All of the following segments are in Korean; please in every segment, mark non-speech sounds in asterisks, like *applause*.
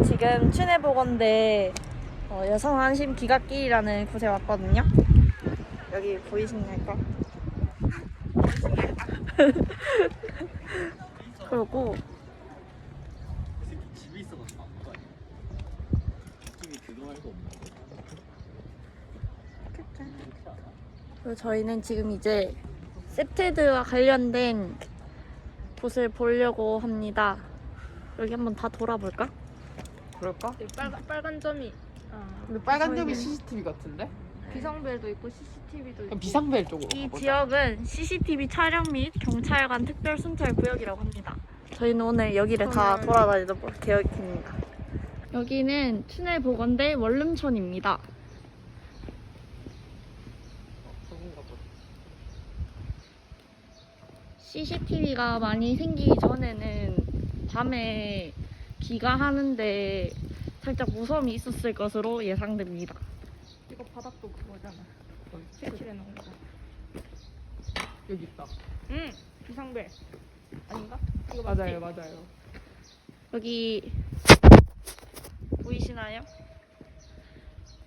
지금 춘해보건대 어, 여성안심 기각길이라는 곳에 왔거든요. 여기 보이십니까? 그리고? 그리고 저희는 지금 이제 셉테드와 관련된 곳을 보려고 합니다. 여기 한번 다 돌아볼까? 그럴까? 빨간 빨간 점이 아, 근데 빨간 점이 CCTV 같은데? 비상벨도 있고 CCTV도 그럼 있고 비상벨 쪽으로 이 가보자. 지역은 CCTV 촬영 및 경찰관 특별 순찰 구역이라고 합니다. 저희는 오늘 여기를 다 오늘- 돌아다니는 계획입니다. 여기는 춘해 보건대 원룸촌입니다. 저건가 보다. CCTV가 많이 생기기 전에는 밤에 비가 하는데 살짝 무서움이 있었을 것으로 예상됩니다. 이거 바닥도 그거잖아 색칠해 놓은 거. 여기 있다. 응 비상벨 아닌가? 이거 맞아요, 맞지? 맞아요. 여기 보이시나요?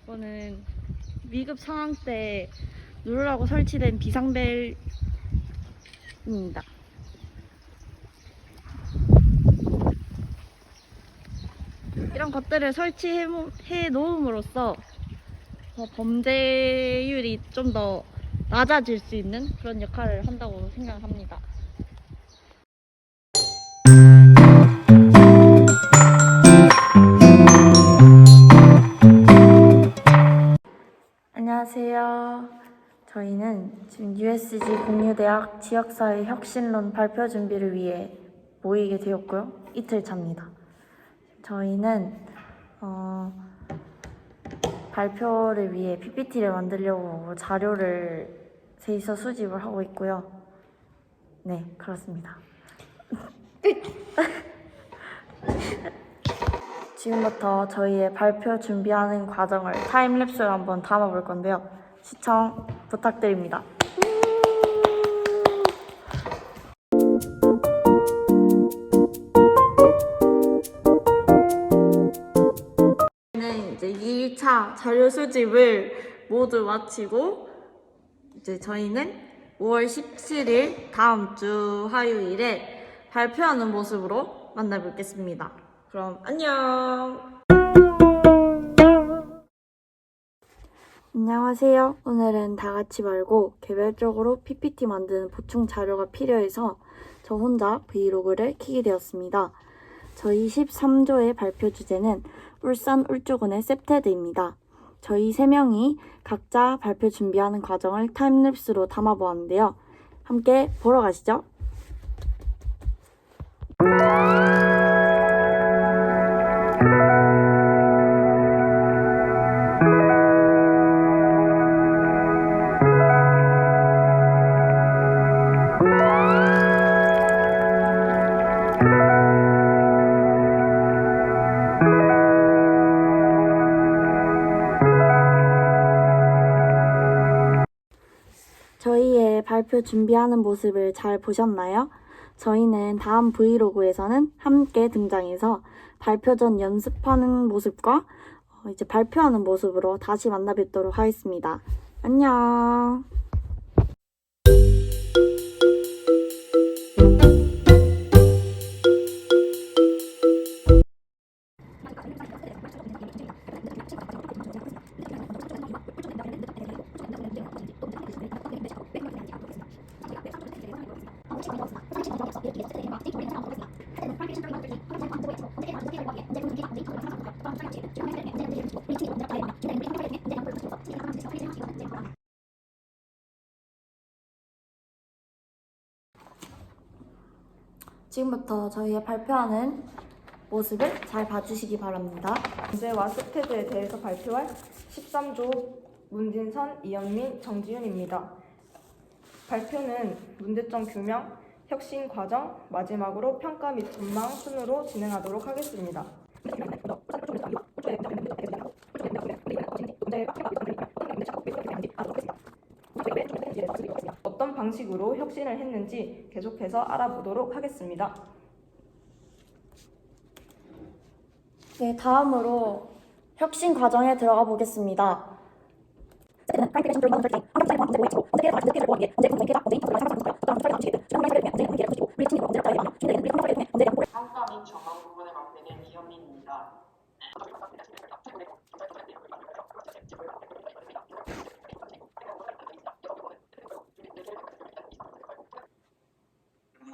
이거는 위급 상황 때 누르라고 설치된 비상벨입니다. 이런 것들을 설치해 놓음으로써 더 범죄율이 좀 더 낮아질 수 있는 그런 역할을 한다고 생각합니다. 안녕하세요. 저희는 지금 USG 공유대학 지역사회 혁신론 발표 준비를 위해 모이게 되었고요. 이틀 차입니다. 저희는 어, 발표를 위해 PPT를 만들려고 자료를 셋이서 수집을 하고 있고요. 네, 그렇습니다. *laughs* 지금부터 저희의 발표 준비하는 과정을 타임랩스로 한번 담아볼 건데요. 시청 부탁드립니다. 2차 자료 수집을 모두 마치고 이제 저희는 5월 17일 다음 주 화요일에 발표하는 모습으로 만나뵙겠습니다. 그럼 안녕. 안녕하세요. 오늘은 다 같이 말고 개별적으로 PPT 만드는 보충 자료가 필요해서 저 혼자 브이로그를 키게 되었습니다. 저희 13조의 발표 주제는 울산 울주군의 셉테드입니다. 저희 세 명이 각자 발표 준비하는 과정을 타임랩스로 담아보았는데요. 함께 보러 가시죠. 저희의 발표 준비하는 모습을 잘 보셨나요? 저희는 다음 브이로그에서는 함께 등장해서 발표 전 연습하는 모습과 어, 이제 발표하는 모습으로 다시 만나 뵙도록 하겠습니다. 안녕. 지금부터 저희의 발표하는 모습을 잘 봐주시기 바랍니다. 문제와 스테드에 대해서 발표할 13조 문진선, 이현민, 정지윤입니다. 발표는 문제점 규명, 혁신 과정, 마지막으로 평가 및 전망 순으로 진행하도록 하겠습니다. 어떤 방식으로 혁신을 했는지 계속해서 알아보도록 하겠습니다. 네, 다음으로 혁신 과정에 들어가 보겠습니다. 부분을 맡게 된.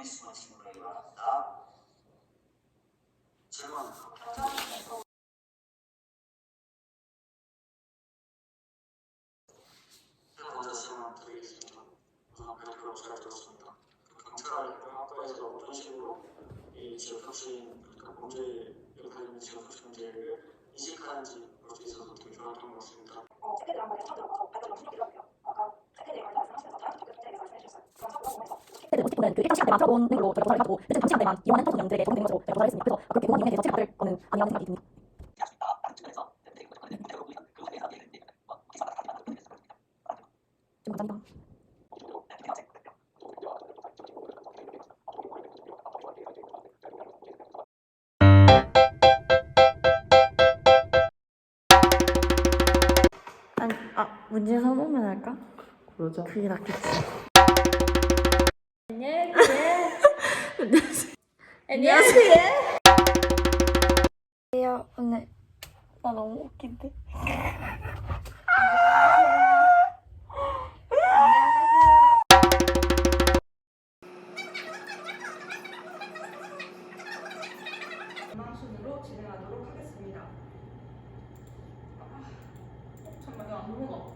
말씀하신 분이 많았다. 질문. 제가 먼저 질문 드리겠습니다. 우선 발표 잘 들었습니다. 그 경찰 학과에서 어떤 식으로 이 지역 혁신, 그러니까 범죄에 관련된 지역 혁신 문제를 인식하는지 그것에 있어서 되게 좋았던 것 같습니다. 어 쨌든 그 일정 시간 때만 들어보는 걸로 저희가 조사를 해가지고 일정 단 시간 때만 이용하는 통신 내용들에 적용된 것으로 저희가 조사를 했습니다. 그래서 그렇게 부모님에 대해서 체크할 거는 아니라고 생각이 듭니다. 지금 감사합니다. 아니, 아, 문제 선오면 할까? 그러자. 그게 낫겠지. 안녕하세요. 안녕하세요. 오늘 나 너무 웃긴데. 진행하도록 하겠습니다. 잠깐만, 이거 안 먹어.